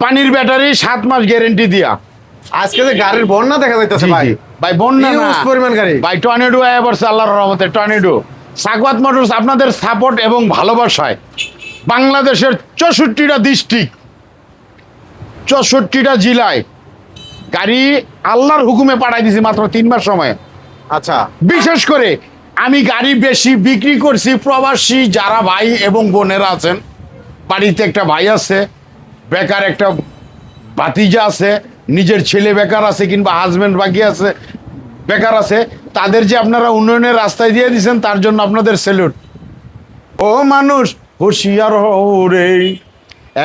পানির ব্যাটারি সাত মাস গ্যারেন্টি দিয়া। আজকে যে গাড়ির বন্যা দেখা যাইতেছে ভাই ভাই বন্যা না। পরিমাণ গাড়ি। ভাই টর্নেডো আয়া পড়ছে আল্লাহর রহমতে টর্নেডো সাকওয়াত মোটরস আপনাদের সাপোর্ট এবং ভালোবাসায় বাংলাদেশের চৌষট্টিটা ডিস্ট্রিক্ট চৌষট্টিটা জেলায় গাড়ি আল্লাহর হুকুমে পাঠাই দিছি মাত্র তিন মাস সময়। আচ্ছা। বিশেষ করে আমি গাড়ি বেশি বিক্রি করছি প্রবাসী যারা ভাই এবং বোনেরা আছেন। বাড়িতে একটা ভাই আছে বেকার একটা ভাতিজা আছে, নিজের ছেলে বেকার আছে কিংবা হাজব্যান্ড বাকি আছে, বেকার আছে, তাদের যে আপনারা উন্নয়নের রাস্তায় দিয়ে দিয়েছেন, তার জন্য আপনাদের সেলুট ও মানুষ, হুঁশিয়ার হও রে।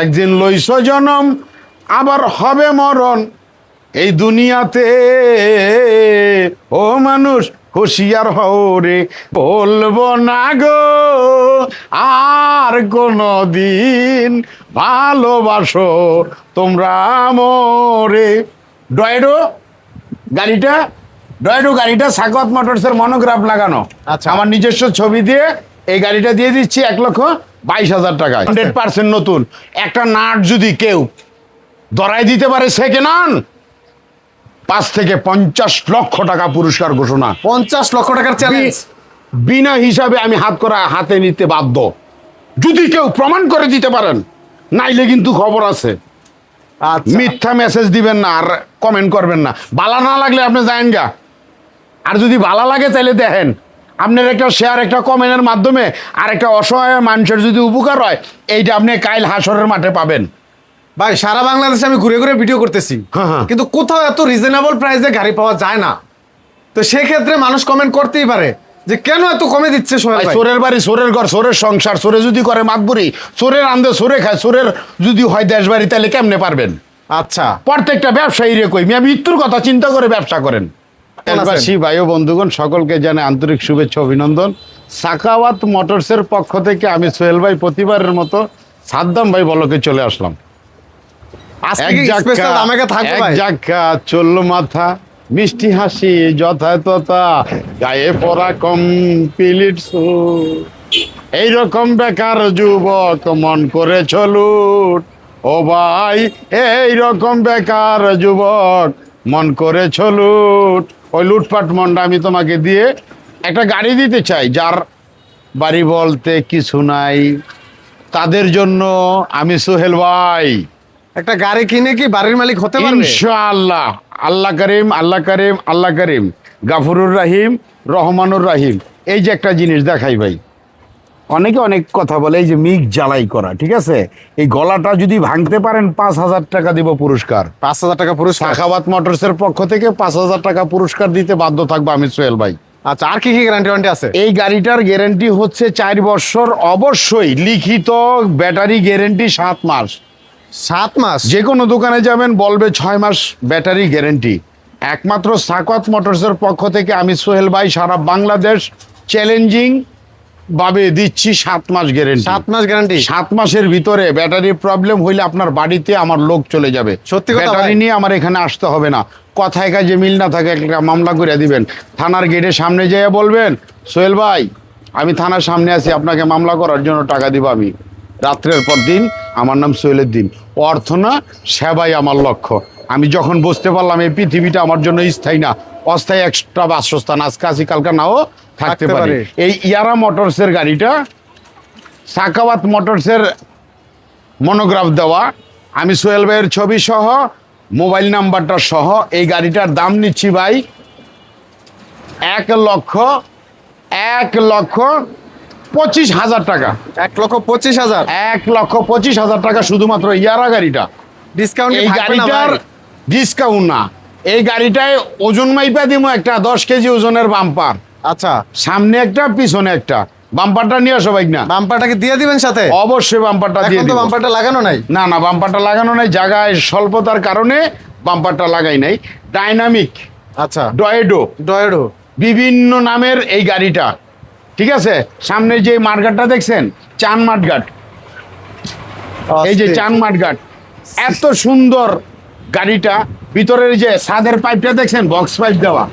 একদিন লইস জনম, আবার হবে মরণ। এই দুনিয়াতে, ও মানুষ হুঁশিয়ার হও রে বলব না গো আর কোনো দিন ভালোবাসো তোমরা মরে। ডয়েডো গাড়িটা ডয়েডো গাড়িটা সাকত মোটরসের মনোগ্রাফ লাগানো। আচ্ছা। আমার নিজস্ব ছবি দিয়ে এই গাড়িটা দিয়ে দিচ্ছি এক লক্ষ বাইশ হাজার টাকায় হান্ড্রেড পার্সেন্ট নতুন। একটা নাট যদি কেউ ধরাই দিতে পারে সেকেন্ড আন পাঁচ থেকে পঞ্চাশ লক্ষ টাকা পুরস্কার ঘোষণা। পঞ্চাশ লক্ষ টাকার চ্যালেঞ্জ বিনা হিসাবে আমি হাত করা হাতে নিতে বাধ্য। যদি কেউ প্রমাণ করে দিতে পারেন নাইলে কিন্তু খবর আছে। আচ্ছা। মিথ্যা মেসেজ দিবেন না আর কমেন্ট করবেন না। বালা না লাগলে আপনি যায়েন গা। আর যদি বালা লাগে তাহলে দেখেন আপনার একটা শেয়ার একটা কমেন্টের মাধ্যমে আর একটা অসহায় মানুষের যদি উপকার হয় এইটা আপনি কাইল হাসরের মাঠে পাবেন। ভাই সারা বাংলাদেশে আমি ঘুরে ঘুরে ভিডিও করতেছি। হ্যাঁ, হ্যাঁ। কিন্তু কোথাও এত রিজনেবল প্রাইসে গাড়ি পাওয়া যায় না। তো সেক্ষেত্রে মানুষ কমেন্ট করতেই পারে যে কেন এত কমে দিচ্ছে সোহেল ভাই, ভাই? চোরের বাড়ি সোরের ঘর সোরের সংসার সোরে যদি করে মাতবুরি চোরের আন্দে সোরে খায় সোরের যদি হয় দেশ বাড়ি তাহলে কেমনে পারবেন? আচ্ছা। প্রত্যেকটা ব্যবসায়ী রে কই মিয়া মৃত্যুর কথা চিন্তা করে ব্যবসা করেন। আছেন? দেশবাসী ভাই ও বন্ধুগণ সকলকে জানে আন্তরিক শুভেচ্ছা অভিনন্দন। সাকাওয়াত মোটরসের পক্ষ থেকে আমি সোহেল ভাই প্রতিবারের মতো সাদ্দাম ভাই বলকে চলে আসলাম। আজকে এক স্পেশাল আমাকে থাকবে ভাই? জাক্কা চলল মাথা মিষ্টি হাসি যথাযথতা গায়ে পরা কমপ্লিট এইরকম বেকার যুবক মন করে চলুট। ও ভাই এই রকম বেকার যুবক মন করে চলুট। ওই লুটপাট মনটা আমি তোমাকে দিয়ে একটা গাড়ি দিতে চাই যার বাড়ি বলতে কিছু নাই। তাদের জন্য আমি সোহেল ভাই একটা গাড়ি কিনে কি বাড়ির মালিক হতে পারবে? ইনশাআল্লাহ। আল্লাহ করিম আল্লাহ করিম আল্লাহ করিম। গাফুরুর রাহিম রহমানুর রাহিম। এই যে একটা জিনিস দেখাই ভাই। অনেকে অনেক কথা বলে এই যে মিক জ্বালাই করা ঠিক আছে? এই গলাটা যদি ভাঙতে পারেন পাঁচ হাজার টাকা দিব পুরস্কার। পাঁচ হাজার টাকা পুরস্কার? সাখাবাত মোটরসের পক্ষ থেকে পাঁচ হাজার টাকা পুরস্কার দিতে বাধ্য থাকব আমি সোহেল ভাই। আচ্ছা আর কি কি গ্যারান্টি ওয়ারেন্টি আছে? এই গাড়িটার গ্যারান্টি হচ্ছে চার বছর অবশ্যই লিখিত ব্যাটারি গ্যারেন্টি সাত মাস। সাত মাস। যে কোনো দোকানে যাবেন বলবে ছয় মাস ব্যাটারি গ্যারেন্টি। একমাত্র সাকত মোটরসের পক্ষ থেকে আমি সোহেল ভাই সারা বাংলাদেশ চ্যালেঞ্জিং ভাবে দিচ্ছি সাত মাস গ্যারেন্টি। সাত মাস গ্যারান্টি? সাত মাসের ভিতরে ব্যাটারি প্রবলেম হইলে আপনার বাড়িতে আমার লোক চলে যাবে। সত্যি কথা ব্যাটারি নিয়ে আমার এখানে আসতে হবে না। কথায় কাজে মিল না থাকে একটা মামলা করে দিবেন। থানার গেটের সামনে যেয়ে বলবেন সোহেল ভাই আমি থানার সামনে আছি আপনাকে মামলা করার জন্য টাকা দিব আমি। রাত্রের পর দিন আমার নাম সোহেলের দিন অর্থ না সেবাই আমার লক্ষ্য। আমি যখন বুঝতে পারলাম এই পৃথিবীটা আমার জন্য স্থায়ী না অস্থায়ী এক্সট্রা বাসস্থান আজকে আসি কালকে নাও থাকতে পারে। এই ইয়ারা মোটরসের গাড়িটা সাকাওয়াত মোটরসের মনোগ্রাফ দেওয়া আমি সোহেল ভাইয়ের ছবি সহ মোবাইল নাম্বারটা সহ এই গাড়িটার দাম নিচ্ছি ভাই এক লক্ষ এক লক্ষ পঁচিশ হাজার টাকা। এক লক্ষ পঁচিশ হাজার। এক লক্ষ পঁচিশ হাজার টাকা শুধুমাত্র ইয়ারা গাড়িটা। ডিসকাউন্ট এই গাড়িটার ডিসকাউন্ট না। এই গাড়িটায় ওজন মাইপা দিব একটা দশ কেজি ওজনের বাম্পার আচ্ছা। সামনে একটা পিছনে একটা। বাম্পারটা নিয়ে আসো বাইক না বাম্পারটাকে দিয়ে দিবেন সাথে? অবশ্যই বাম্পারটা দিয়ে এখন তো দিব। বাম্পারটা লাগানো নাই। না না বাম্পারটা লাগানো নাই। জায়গায় স্বল্পতার কারণে বাম্পারটা লাগাই নাই। ডাইনামিক আচ্ছা। ডয়েডো ডয়েডো বিভিন্ন নামের এই গাড়িটা। ঠিক আছে? সামনে যে মাঠঘাটটা দেখছেন চান মাঠঘাট। এই যে চান মাঠঘাট এত সুন্দর গাড়িটা ভিতরের যে সাদের পাইপটা দেখছেন বক্স পাইপ দেওয়া।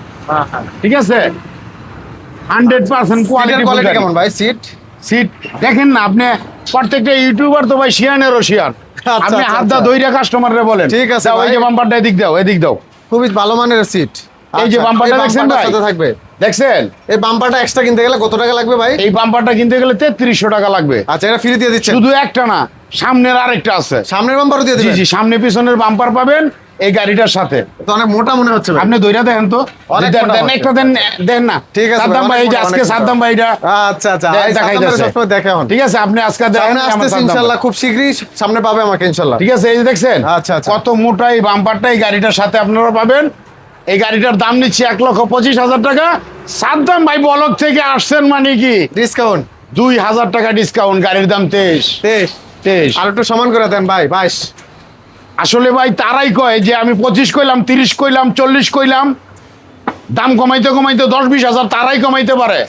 ঠিক আছে? হান্ড্রেড পার্সেন্ট কোয়ালিটি কোয়ালিটি কেমন ভাই সিট সিট দেখেন না আপনি প্রত্যেকটা ইউটিউবার তো ভাই শিয়ানের শিয়ার আচ্ছা, আপনি আচ্ছা, হাত দা। দইরা কাস্টমাররে বলেন। ঠিক আছে, ওই যে বাম্পারটা এদিক দাও এদিক দাও। খুবই ভালো মানের সিট এই যে বাম্পারটা দেখছেন ভাই? সাথে থাকবে। দেখছেন? এই বাম্পারটা এক্সট্রা কিনতে গেলে কত টাকা লাগবে ভাই? এই বাম্পারটা কিনতে গেলে তেত্রিশশো টাকা লাগবে। আচ্ছা এটা ফ্রি দিয়ে দিচ্ছেন? শুধু একটা না সামনের আরেকটা আছে। সামনের বাম্পারও দিয়ে দিবেন? জি সামনে পিছনের বাম্পার পাবেন এই গাড়িটার সাথে। তো অনেক মোটা মনে হচ্ছে আপনি দইরা দেখেন তো। একটা দেন দেন না। ঠিক আছে সাদ্দাম ভাই যে আজকে সাদ্দাম ভাই এটা আচ্ছা আচ্ছা দে- এই সাদ্দাম দেখাইতেছে। দেখে এখন ঠিক আছে আপনি আজকে দেখেন আসতেছে ইনশাআল্লাহ খুব শীঘ্রই সামনে পাবে আমাকে ইনশাআল্লাহ ঠিক আছে এই দেখছেন? আচ্ছা, আচ্ছা। কত মোটা এই বাম্পারটা এই গাড়িটার সাথে আপনারা পাবেন। এই গাড়িটার দাম নিচ্ছি এক লক্ষ পঁচিশ হাজার টাকা। সাদ্দাম ভাই বলক থেকে আসছেন মানে কি? ডিসকাউন্ট দুই হাজার টাকা ডিসকাউন্ট গাড়ির দাম তেইশ। তেইশ। তেইশ। আর একটু সমান করে দেন ভাই বাইশ। আসলে ভাই তারাই কয় যে আমি পঁচিশ কইলাম তিরিশ কইলাম চল্লিশ কইলাম। দাম কমাইতে কমাইতে দশ বিশ হাজার তারাই কমাইতে পারে।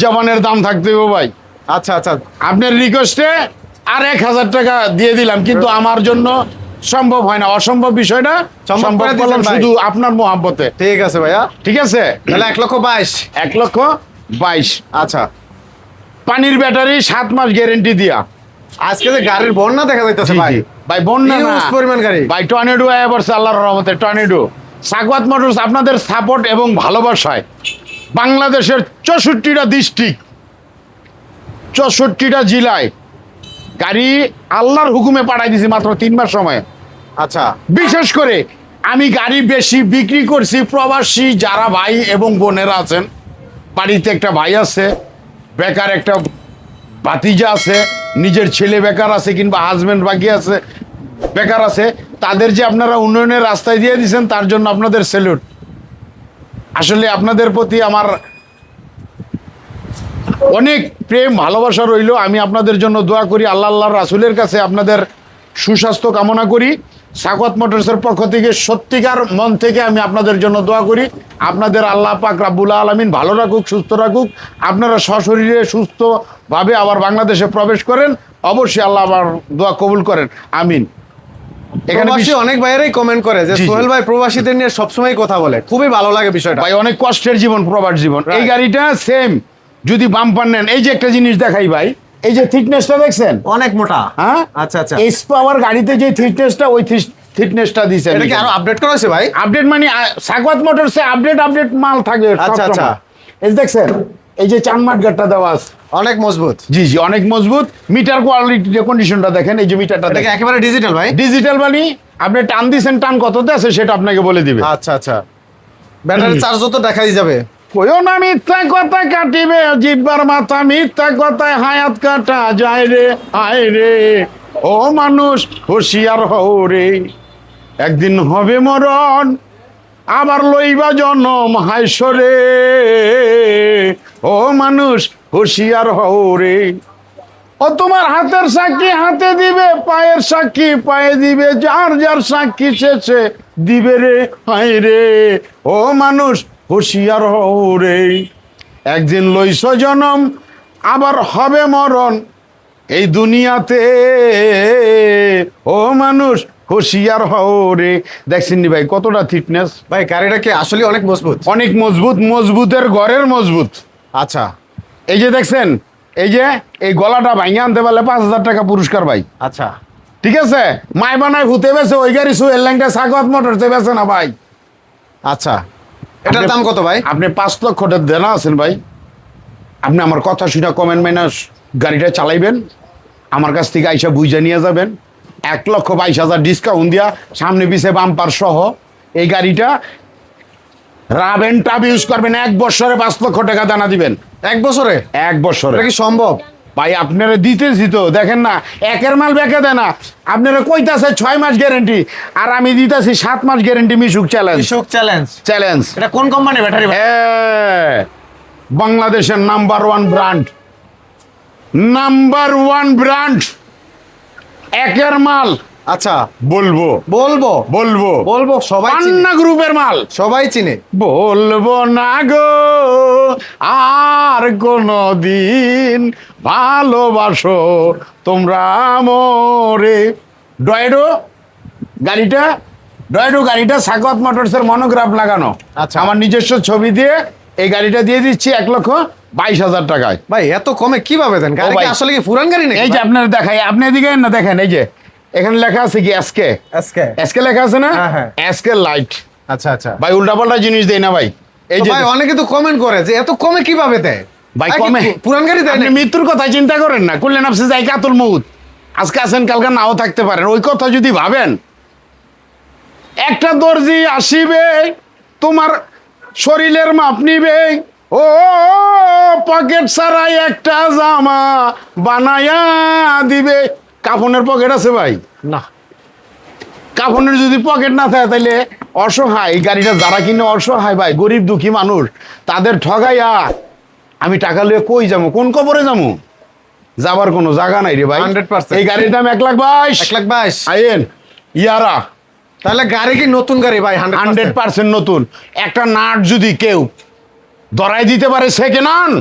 জবানের দাম থাকতে হবে ভাই। আচ্ছা আচ্ছা। আপনার রিকোয়েস্টে আর এক হাজার টাকা দিয়ে দিলাম কিন্তু আমার জন্য সম্ভব হয় না অসম্ভব বিষয় না সম্ভব করলাম শুধু আপনার মোহাব্বতে। ঠিক আছে ভাইয়া। ঠিক আছে? তাহলে এক লক্ষ বাইশ। এক লক্ষ বাইশ। আচ্ছা। পানির ব্যাটারি সাত মাস গ্যারেন্টি দিয়া। আজকে যে গাড়ির বন্যা দেখা যাইতেছে ভাই। ভাই বন্যা না। পরিমাণ গাড়ি। ভাই টর্নেডো আয়া পড়ছে আল্লাহর রহমতে টর্নেডো। সাকওয়াত মোটরস আপনাদের সাপোর্ট এবং ভালোবাসায় বাংলাদেশের চৌষট্টিটা ডিস্ট্রিক্ট চৌষট্টিটা জেলায় গাড়ি আল্লাহর হুকুমে পাঠাই দিছি মাত্র তিন মাস সময়। আচ্ছা। বিশেষ করে আমি গাড়ি বেশি বিক্রি করছি প্রবাসী যারা ভাই এবং বোনেরা আছেন। বাড়িতে একটা ভাই আছে, বেকার একটা ভাতিজা আছে, নিজের ছেলে বেকার আছে কিংবা হাজবেন্ড বাকি আছে, বেকার আছে, তাদের যে আপনারা উন্নয়নের রাস্তায় দিয়ে দিয়েছেন, তার জন্য আপনাদের স্যালুট আসলে আপনাদের প্রতি আমার অনেক প্রেম, ভালোবাসা রইল। আমি আপনাদের জন্য দোয়া করি, আল্লাহ আল্লাহর রাসুলের কাছে আপনাদের সুস্বাস্থ্য কামনা করি। সাকওয়াত মোটরসের পক্ষ থেকে সত্যিকার মন থেকে আমি আপনাদের জন্য দোয়া করি। আপনাদের আল্লাহ পাক রাব্বুল আলমিন ভালো রাখুক সুস্থ রাখুক। আপনারা সশরীরে সুস্থভাবে আবার বাংলাদেশে প্রবেশ করেন। অবশ্যই আল্লাহ আবার দোয়া কবুল করেন। আমিন। প্রবাসী অনেক ভাইয়েরাই কমেন্ট করে যে। সোহেল ভাই প্রবাসীদের নিয়ে সবসময় কথা বলে। খুবই ভালো লাগে বিষয়টা। ভাই অনেক কষ্টের জীবন প্রবাস জীবন। এই গাড়িটা সেম যদি বাম্পার নেন এই যে একটা জিনিস দেখাই ভাই এই যে থিকনেসটা দেখছেন? অনেক মোটা। হ্যাঁ? আচ্ছা আচ্ছা। এস পাওয়ার গাড়িতে যে থিকনেসটা ওই থিকনেসটা দিছে এটা কি আরও আপডেট করা হয়েছে ভাই? আপডেট মানে সাকওয়াত মোটরসে আপডেট আপডেট মাল থাকবে আচ্ছা, আচ্ছা। এই যে দেখছেন এই যে চানমাট গাটটা দেওয়া আছে। অনেক মজবুত। জি জি অনেক মজবুত। মিটার কোয়ালিটি কন্ডিশনটা দেখেন এই যে মিটারটা দেখেন। একেবারে ডিজিটাল ভাই? ডিজিটাল মানে আপনি টান দিছেন টান কততে আছে সেটা আপনাকে বলে দিবে। আচ্ছা আচ্ছা। ব্যাটারি চার্জও তো দেখাই যাবে। কইও না মিথ্যা কথা কাটিবে, জিব্বার মাথা মিথ্যা কথায় হায়াত কাটা যায় রে, আয় রে। ও মানুষ, হুঁশিয়ার হও রে। একদিন হবে মরণ, আবার লইবা জনম হাইসরে। ও মানুষ, হুঁশিয়ার হও রে। ও তোমার হাতের সাক্ষী হাতে দিবে, পায়ের সাক্ষী পায়ে দিবে, যার যার সাক্ষী শেষে দিবে রে হাই রে। ও মানুষ হুঁশিয়ার হও রে একদিন লইস জনম আবার হবে মরণ। এই দুনিয়াতে ও মানুষ হুঁশিয়ার হও রে দেখছেন নি ভাই কতটা ফিটনেস ভাই গাড়িটা কি আসলে অনেক মজবুত? অনেক মজবুত মজবুতের ঘরের মজবুত। আচ্ছা। এই যে দেখছেন এই যে এই গলাটা ভাঙে আনতে পারলে পাঁচ হাজার টাকা পুরস্কার ভাই। আচ্ছা। ঠিক আছে? মাই বানায় ভূতে বেছে ওই গাড়ি সু এয়ারলাইনটা সাগত মোটর বেছে না ভাই। আচ্ছা। এটার দাম কত ভাই? আপনি পাঁচ লক্ষ টাকা দেনা আছেন ভাই। আপনি আমার কথা শুনে কমেন্ট মাইনাস গাড়িটা চালাইবেন আমার কাছ থেকে আইসা বুঝে নিয়ে যাবেন। এক লক্ষ বাইশ হাজার ডিসকাউন্ট দিয়া সামনে পিছে বাম্পার সহ এই গাড়িটা রাব এন্ড টাব ইউজ করবেন এক বছরে পাঁচ লক্ষ টাকা দানা দিবেন। এক বছরে? এক বছরে। এটা কি সম্ভব? ভাই আপনারা দিতেছি তো দেখেন না একের মাল বেঁকে দেয় না। আপনারা কইতাছে ছয় মাস গ্যারেন্টি আর আমি দিতেছি সাত মাস guarantee Mishuk challenge Mishuk challenge challenge এটা কোন কোম্পানি ব্যাটারি বাংলাদেশের number one brand number one brand একের মাল আচ্ছা বলব। বলব। বলব। বলব সবাই পান্না গ্রুপের মাল। সবাই চিনে। বলব না গো আর কোনো দিন ভালোবাসো তোমরা মোরে। ডয়েডো গাড়িটা ডয়েডো গাড়িটা সাকত মোটরসের মনোগ্রাফ লাগানো। আচ্ছা। আমার নিজস্ব ছবি দিয়ে এই গাড়িটা দিয়ে দিচ্ছি এক লক্ষ বাইশ হাজার টাকায়। ভাই এত কমে কীভাবে দেন? গাড়ি কি আসলে কি পুরান গাড়ি নাকি এই যে? আপনার দেখাই আপনি এদিকে না দেখেন এই যে। এখানে লেখা আছে কি এসকে আজকে এসকে লেখা আছে না? হ্যাঁ, হ্যাঁ। এসকে লাইট আচ্ছা আচ্ছা। ভাই উল্টাপাল্টা জিনিস দেই না ভাই। এই যে ভাই অনেকে তো কমেন্ট করে যে এত কমে কীভাবে দেয়? ভাই কমে? পুরান গাড়ি দেয় মৃত্যুর কথা চিন্তা করেন না। করলেন আপনি যাই কাতুল মৌত আজকে আছেন কালকে নাও থাকতে পারেন। ওই কথা যদি ভাবেন একটা দর্জি আসিবে তোমার শরীরের মাপ নিবে। ও পকেট ছাড়াই একটা জামা বানায়া দিবে। কাফনের পকেট আছে ভাই? না। কাফনের যদি পকেট না থাকে তাহলে অসহায়। এই গাড়িটা যারা কিনে অসহায় ভাই গরিব দুঃখী মানুষ তাদের ঠগাইয়া আমি টাকা লয়ে কই যাব? কোন কবরে যাব? যাবার কোনো জায়গা নাই রে ভাই। 100% এই গাড়ির দাম এক লাখ বাইশ। এক লাখ বাইশ। আইন ইয়ারা। তাহলে গাড়ি কি নতুন গাড়ি ভাই? হান্ড্রেড হান্ড্রেড পার্সেন্ট নতুন। একটা নাট যদি কেউ ধরাই দিতে পারে সেকেন্ড হ্যান্ড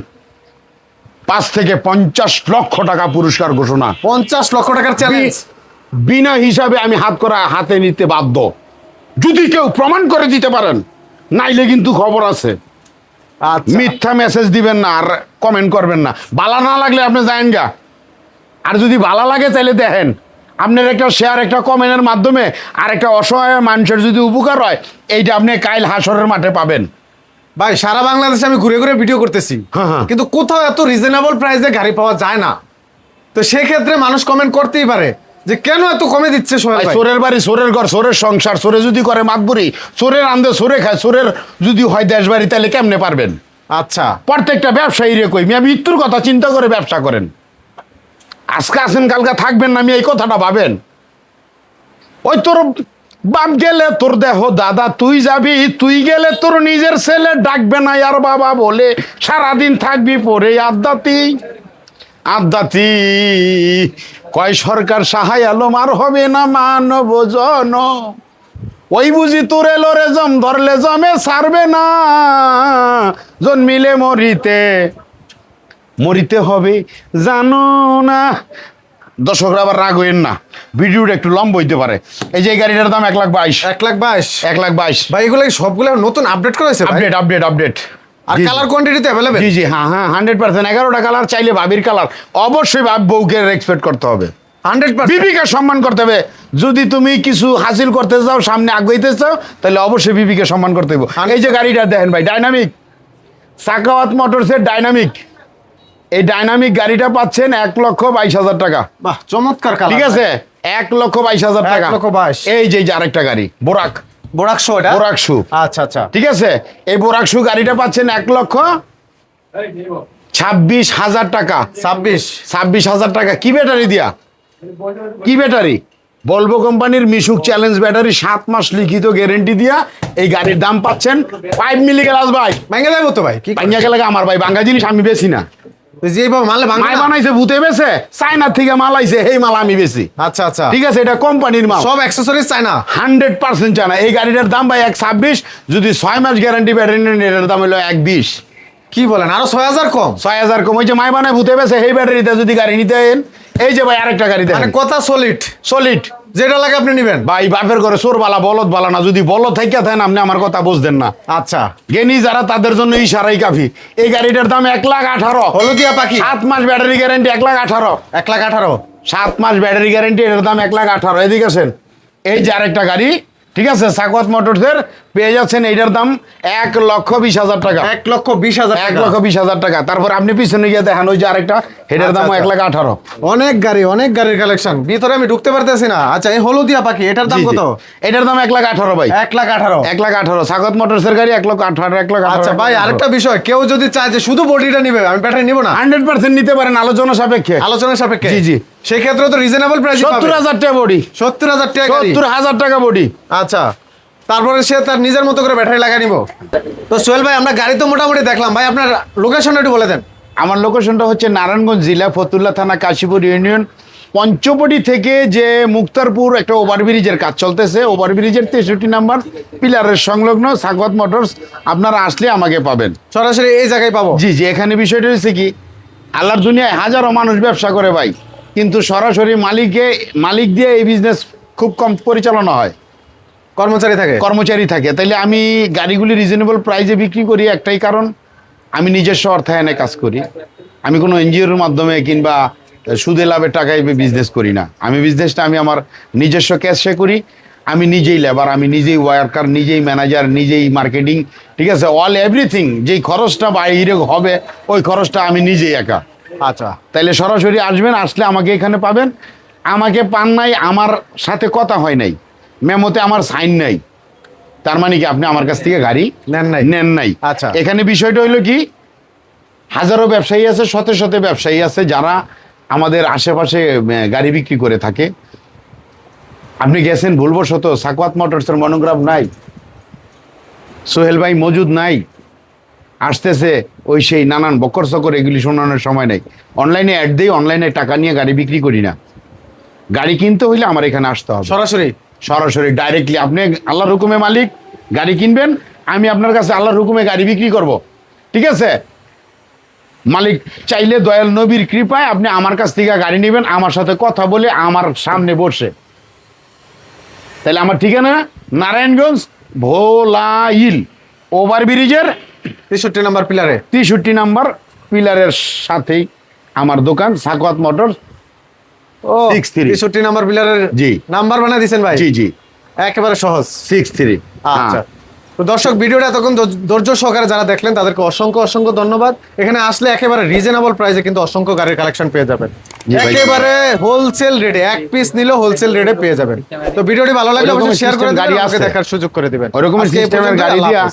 পাঁচ থেকে পঞ্চাশ লক্ষ টাকা পুরস্কার ঘোষণা। পঞ্চাশ লক্ষ টাকার চ্যালেঞ্জ বিনা হিসাবে আমি হাত করা হাতে নিতে বাধ্য। যদি কেউ প্রমাণ করে দিতে পারেন নাইলে কিন্তু খবর আছে। আচ্ছা। মিথ্যা মেসেজ দিবেন না আর কমেন্ট করবেন না। বালা না লাগলে আপনি যায়েন গা। আর যদি বালা লাগে তাহলে দেখেন। আপনার একটা শেয়ার একটা কমেন্টের মাধ্যমে আর একটা অসহায় মানুষের যদি উপকার হয় এইটা আপনি কাইল হাসরের মাঠে পাবেন। ভাই সারা বাংলাদেশে আমি ঘুরে ঘুরে ভিডিও করতেছি। হ্যাঁ, হ্যাঁ। কিন্তু কোথাও এত রিজনেবল প্রাইসে গাড়ি পাওয়া যায় না। তো সেক্ষেত্রে মানুষ কমেন্ট করতেই পারে যে কেন এত কমে দিচ্ছে ভাই বাড়ি সোরের ঘর সোরের সংসার সোরে যদি করে মাতবুরি সোরের আন্দে সোরে খায় সোরের যদি হয় দেশ বাড়ি তাহলে কেমনে পারবেন? আচ্ছা। প্রত্যেকটা ব্যবসায়ী রে কই মিয়া মৃত্যুর কথা চিন্তা করে ব্যবসা করেন। আজকে আসেন কালকে থাকবেন না আমি এই কথাটা ভাবেন। ওই তোর বাপ গেলে তোর দেহ, দাদা তুই যাবি, তুই গেলে তোর নিজের ছেলে ডাকবে না আর বাবা বলে, সারাদিন থাকবি পরে আদাতি আদাতি কয় সরকার সাহায় আলম, আর হবে না মানব জন। ওই বুঝি তোরে লরে জম, ধরলে জমে ছাড়বে না। জন্মিলে মরিতে মরিতে হবে, জানো না দর্শকরা আবার রাগ হইন না। ভিডিওটা একটু লম্ব হইতে পারে। এই যে এই গাড়িটার দাম এক লাখ বাইশ। এক লাখ বাইশ? এক লাখ বাইশ। ভাই এগুলো সবগুলো নতুন আপডেট করেছে ভাই? আপডেট আপডেট আপডেট আর কালার কোয়ান্টিটিতে অ্যাভেলেবেল জি জি হ্যাঁ হ্যাঁ হান্ড্রেড পার্সেন্ট এগারোটা কালার চাইলে ভাবির কালার অবশ্যই ভাব বউকে এক্সপেক্ট করতে হবে। হান্ড্রেড বিবিকে সম্মান করতে হবে। যদি তুমি কিছু হাসিল করতে চাও সামনে আগাইতে চাও তাহলে অবশ্যই বিবিকে সম্মান করতে হবে এই যে গাড়িটা দেখেন ভাই ডাইনামিক সাকাওয়াত মোটরসের ডাইনামিক এই ডাইনামিক গাড়িটা পাচ্ছেন এক লক্ষ বাইশ হাজার টাকা। বাহ চমৎকার ঠিক আছে? এক লক্ষ বাইশ হাজার টাকা। লক্ষ বাইশ। এই যে আরেকটা গাড়ি বোরাক বোরাক শো এটা? বোরাক শু আচ্ছা আচ্ছা। ঠিক আছে? এই বোরাক শু গাড়িটা পাচ্ছেন এক লক্ষ ছাব্বিশ হাজার টাকা। ছাব্বিশ। ছাব্বিশ হাজার টাকা। কি ব্যাটারি দিয়া? কি ব্যাটারি? বলব কোম্পানির মিশুক চ্যালেঞ্জ ব্যাটারি সাত মাস লিখিত গ্যারেন্টি দিয়া এই গাড়ির দাম পাচ্ছেন। ফাইভ মিলি গ্লাস ভাই। ভেঙে যাব তো ভাই কি পাইয়া গেলে আমার ভাই বাঙ্গা জিনিস আমি বেশি না। যে? বানাইছে ভূতে বেছে থেকে মাল আইছে এই মাল আমি বেশি আচ্ছা আচ্ছা। ঠিক আছে এটা কোম্পানির মাল। সব অ্যাক্সেসরিজ হান্ড্রেড পার্সেন্ট চায়না। এই গাড়িটার দাম ভাই এক ছাব্বিশ যদি ছয় মাস গ্যারান্টি ব্যাটারি নেন এটার দাম হলো এক বিশ। কি বলেন আরও ছয় হাজার কম? ছয় হাজার কম। হয়েছে মাই বানায় ভূতে বেছে এই ব্যাটারিতে যদি গাড়ি নিতে এই যে ভাই আরেকটা গাড়ি দেখেন। কথা সলিড সলিড যেটা লাগে আপনি নেবেন। ভাই বাপের ঘরে চোর বালা বলদ বালা না যদি বলদ থেকে থাকেন আপনি আমার কথা বুঝতেন না। আচ্ছা। গেনি যারা তাদের জন্য সারাই কাফি। এই গাড়িটার দাম এক লাখ আঠারো। হলদিয়া পাখি সাত মাস ব্যাটারি গ্যারেন্টি এক লাখ আঠারো। এক লাখ আঠারো? সাত মাস ব্যাটারি গ্যারেন্টি এটার দাম এক লাখ আঠারো। এদিকে আছেন এই যে আরেকটা গাড়ি ঠিক আছে সাকওয়াত মোটরসের পেয়ে যাচ্ছেন এইটার দাম এক লক্ষ বিশ হাজার টাকা। এক লক্ষ বিশ হাজার এক লক্ষ বিশ হাজার টাকা। তারপর আপনি পিছনে গিয়ে দেখেন ওই যে আরেকটা হেডের দাম আচ্ছা, এক লাখ আঠারো। অনেক গাড়ি অনেক গাড়ির কালেকশন ভিতরে আমি ঢুকতে পারতেছি না। আচ্ছা এই হলদিয়া পাখি এটার দাম। কত? এটার দাম এক লাখ আঠারো ভাই। এক লাখ আঠারো। এক লাখ আঠারো। সাকত মোটরসের গাড়ি এক লক্ষ আঠারো এক আচ্ছা ভাই আরেকটা বিষয়। কেউ যদি চায় যে শুধু বডিটা নিবে আমি ব্যাটারি নিব না? হান্ড্রেড পার্সেন্ট নিতে পারেন আলোচনা সাপেক্ষে। আলোচনার সাপেক্ষে? জি, জি। সেক্ষেত্রে তো রিজনেবল প্রাইস সত্তর হাজার টাকা বডি। সত্তর হাজার টাকা সত্তর হাজার টাকা বডি। আচ্ছা। তারপরে সে তার নিজের মতো করে ব্যাটারি লাগা নিব। তো সোহেল ভাই আমরা গাড়ি তো মোটামুটি দেখলাম। ভাই আপনার লোকেশনটা একটু বলে দেন। আমার লোকেশনটা হচ্ছে নারায়ণগঞ্জ জেলা ফতুল্লা থানা কাশীপুর ইউনিয়ন পঞ্চবটি থেকে যে মুক্তারপুর একটা ওভারব্রিজের কাজ চলতেছে। ওভারব্রিজের তেষট্টি নাম্বার পিলারের সংলগ্ন সাগত মোটরস। আপনারা আসলে আমাকে পাবেন। সরাসরি এই জায়গায় পাবো। জি জি এখানে বিষয়টা হচ্ছে কি আল্লাহর দুনিয়ায় হাজারো মানুষ ব্যবসা করে ভাই। কিন্তু সরাসরি মালিকে মালিক দিয়ে এই বিজনেস খুব কম পরিচালনা হয়। কর্মচারী থাকে? কর্মচারী থাকে। তাইলে আমি গাড়িগুলি রিজনেবল প্রাইসে বিক্রি করি একটাই কারণ আমি নিজস্ব অর্থায়নে কাজ করি। আমি কোনো এনজিওর মাধ্যমে কিংবা সুদে লাভের টাকায় বিজনেস করি না। আমি বিজনেসটা আমি আমার নিজস্ব ক্যাশে করি। আমি নিজেই লেবার আমি নিজেই ওয়ার্কার নিজেই ম্যানেজার নিজেই মার্কেটিং ঠিক আছে? অল এভরিথিং যেই খরচটা বাইরে হবে ওই খরচটা আমি নিজেই একা। আচ্ছা। তাইলে সরাসরি আসবেন আসলে আমাকে এখানে পাবেন। আমাকে পান নাই আমার সাথে কথা হয় নাই। মেমোতে আমার সাইন নাই। তার মানে কি আপনি আমার কাছ থেকে গাড়ি নেন নাই? নেন নাই। আচ্ছা। এখানে বিষয়টা হইল কি হাজারো ব্যবসায়ী আছে শত শত ব্যবসায়ী আছে যারা আমাদের আশেপাশে গাড়ি বিক্রি করে থাকে। আপনি গেছেন ভুলবশত সাকওয়াত মোটরসের মনোগ্রাম নাই। সোহেল ভাই মজুদ নাই। আসতেছে ওই সেই নানান বকর সকর এগুলি শোনানোর সময় নেই। অনলাইনে অ্যাড দিই অনলাইনে টাকা নিয়ে গাড়ি বিক্রি করি না। গাড়ি কিনতে হইলে আমার এখানে আসতে হবে। সরাসরি? সরাসরি ডাইরেক্টলি আপনি আল্লাহর হুকুমে মালিক গাড়ি কিনবেন আমি আপনার কাছে আল্লাহর হুকুমে গাড়ি বিক্রি করব। ঠিক আছে? মালিক চাইলে দয়াল নবীর কৃপায় আপনি আমার কাছ থেকে গাড়ি নেবেন আমার সাথে কথা বলে আমার সামনে বসে। তাহলে আমার ঠিকানা নারায়ণগঞ্জ ভোলাইল ওভার ব্রিজের তেষট্টি নাম্বার পিলারে। তেষট্টি নাম্বার পিলারের সাথেই আমার দোকান সাকওয়াত মোটরস। ও 63 তেষট্টি নাম্বার পিলারের জি। নাম্বার বানা দিছেন ভাই? জি জি। একেবারে সহজ। সিক্স থ্রি আচ্ছা। তো দর্শক ভিডিওটা ধৈর্য- সহকারে যারা দেখলেন তাদেরকে অসংখ্য অসংখ্য ধন্যবাদ। এখানে আসলে একেবারে রিজনেবল প্রাইসে কিন্তু অসংখ্য গাড়ির কালেকশন পেয়ে যাবেন। একেবারে হোলসেল রেটে এক পিস নিলেও হোলসেল রেটে পেয়ে যাবেন। তো ভিডিওটি ভালো লাগলে অবশ্যই শেয়ার করে গাড়ি। দেখার সুযোগ করে দিবেন। ওরকম সিস্টেমের গাড়ি দিয়া।